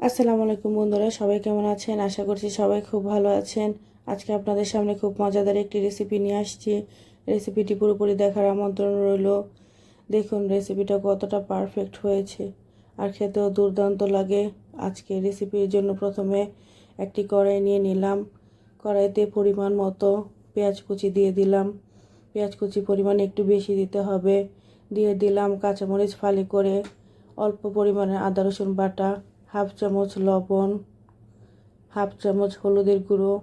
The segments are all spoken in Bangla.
আসসালামু আলাইকুম বন্ধুরা, সবাই কেমন আছেন? আশা করছি সবাই খুব ভালো আছেন। আজকে আপনাদের সামনে খুব মজাদার একটি রেসিপি নিয়ে আসছি। রেসিপিটি পুরোপুরি দেখার আমন্ত্রণ রইল। দেখুন রেসিপিটা কতটা পারফেক্ট হয়েছে। আর খেতেও দুর্দান্ত লাগে। আজকে রেসিপির জন্য প্রথমে একটি কড়াই নিয়ে নিলাম। কড়াইতে পরিমাণ মতো পেঁয়াজ কুচি দিয়ে দিলাম। পেঁয়াজ কুচি পরিমাণ একটু বেশি দিতে হবে। দিয়ে দিলাম কাঁচামরিচ ফালি করে অল্প পরিমাণে আদা রসুন বাটা। হাফ চামচ লবণ, হাফ চামচ হলুদের গুঁড়ো,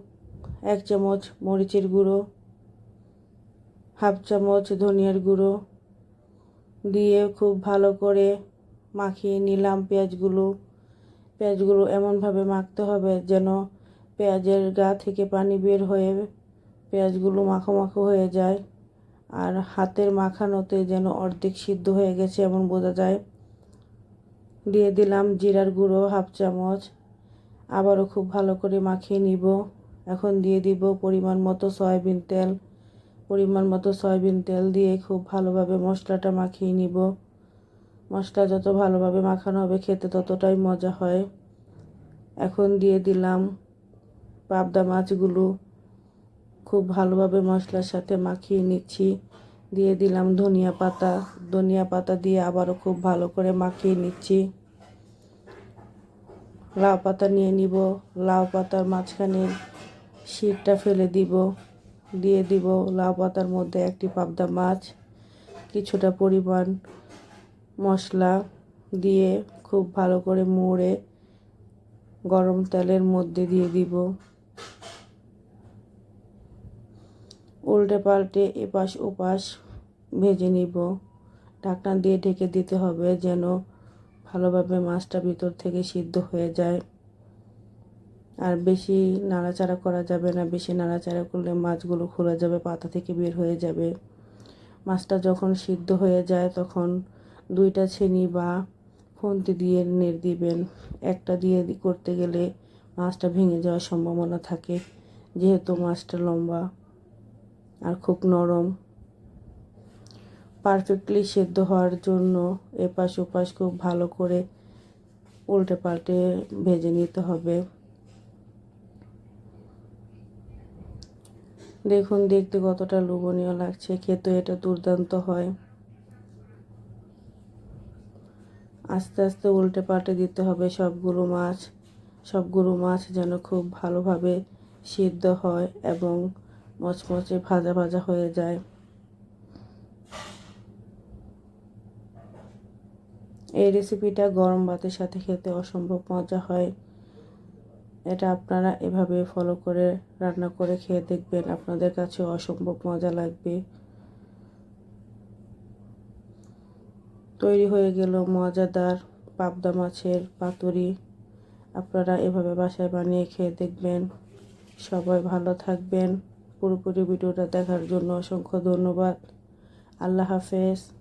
এক চামচ মরিচের গুঁড়ো, হাফ চামচ ধনিয়ার গুঁড়ো দিয়ে খুব ভালো করে মাখিয়ে নিলাম পেঁয়াজগুলো। পেঁয়াজগুলো এমনভাবে মাখতে হবে যেন পেঁয়াজের গা থেকে পানি বের হয়ে পেঁয়াজগুলো মাখো মাখো হয়ে যায়। আর হাতের মাখানোতে যেন অর্ধেক সিদ্ধ হয়ে গেছে এমন বোঝা যায়। দিয়ে দিলাম জিরার গুঁড়ো, হাফ চামচ। আবারও খুব ভালো করে মাখিয়ে নিব। এখন দিয়ে দিব পরিমাণ মতো সয়াবিন তেল। পরিমাণ মতো সয়াবিন তেল দিয়ে খুব ভালোভাবে মশলাটা মাখিয়ে নিব। মশলা যত ভালোভাবে মাখানো হবে খেতে ততটাই মজা হয়। এখন দিয়ে দিলাম পাবদা মাছগুলো। খুব ভালোভাবে মশলার সাথে মাখিয়ে নিচ্ছি। দিয়ে দিলাম ধনিয়া পাতা। ধনিয়া পাতা দিয়ে আবারও খুব ভালো করে মাখিয়ে নিচ্ছি। লাউ পাতা নিয়ে নিব, লাউ পাতার মাঝখানে শীতটা ফেলে দিব, দিয়ে দিব লাউ পাতার মধ্যে একটি পাবদা মাছ, কিছুটা পরিমাণ মশলা দিয়ে খুব ভালো করে মুড়ে গরম তেলের মধ্যে দিয়ে দিব। উল্টে পাল্টে এপাশ ওপাশ ভেজে নিব। ঢাকনা দিয়ে ঢেকে দিতে হবে যেন ভালোভাবে মাছটা ভিতর থেকে সিদ্ধ হয়ে যায়। আর বেশি নাড়াচাড়া করা যাবে না, বেশি নাড়াচাড়া করলে মাছগুলো খুলে যাবে, পাতা থেকে বের হয়ে যাবে। মাছটা যখন সিদ্ধ হয়ে যায়, তখন দুইটা ছেনি বা খুন্তি দিয়ে নেড়ে দিবেন। একটা দিয়ে করতে গেলে মাছটা ভেঙে যাওয়ার সম্ভাবনা থাকে, যেহেতু মাছটা লম্বা আর খুব নরম। পারফেক্টলি সেদ্ধ হওয়ার জন্য এপাশ ওপাশ খুব ভালো করে উল্টে পাল্টে ভেজে নিতে হবে। দেখুন, দেখতে কতটা লোভনীয় লাগছে, খেতে এটা দুর্দান্ত হয়। আস্তে আস্তে উল্টে পাল্টে দিতে হবে সবগুলো মাছ। সবগুলো মাছ যেন খুব ভালোভাবে সিদ্ধ হয় এবং মচমচে ভাজা ভাজা হয়ে যায়। এই রেসিপিটা গরম ভাতের সাথে খেতে অসম্ভব মজা হয়। এটা আপনারা এভাবে ফলো করে রান্না করে খেয়ে দেখবেন, আপনাদের কাছে অসম্ভব মজা লাগবে। তৈরি হয়ে গেল মজাদার পাবদা মাছের পাতুরি। আপনারা এভাবে বাসায় বানিয়ে খেয়ে দেখবেন। সবাই ভালো থাকবেন। পুরোপুরি ভিডিওটা দেখার জন্য অসংখ্য ধন্যবাদ। আল্লাহ হাফেজ।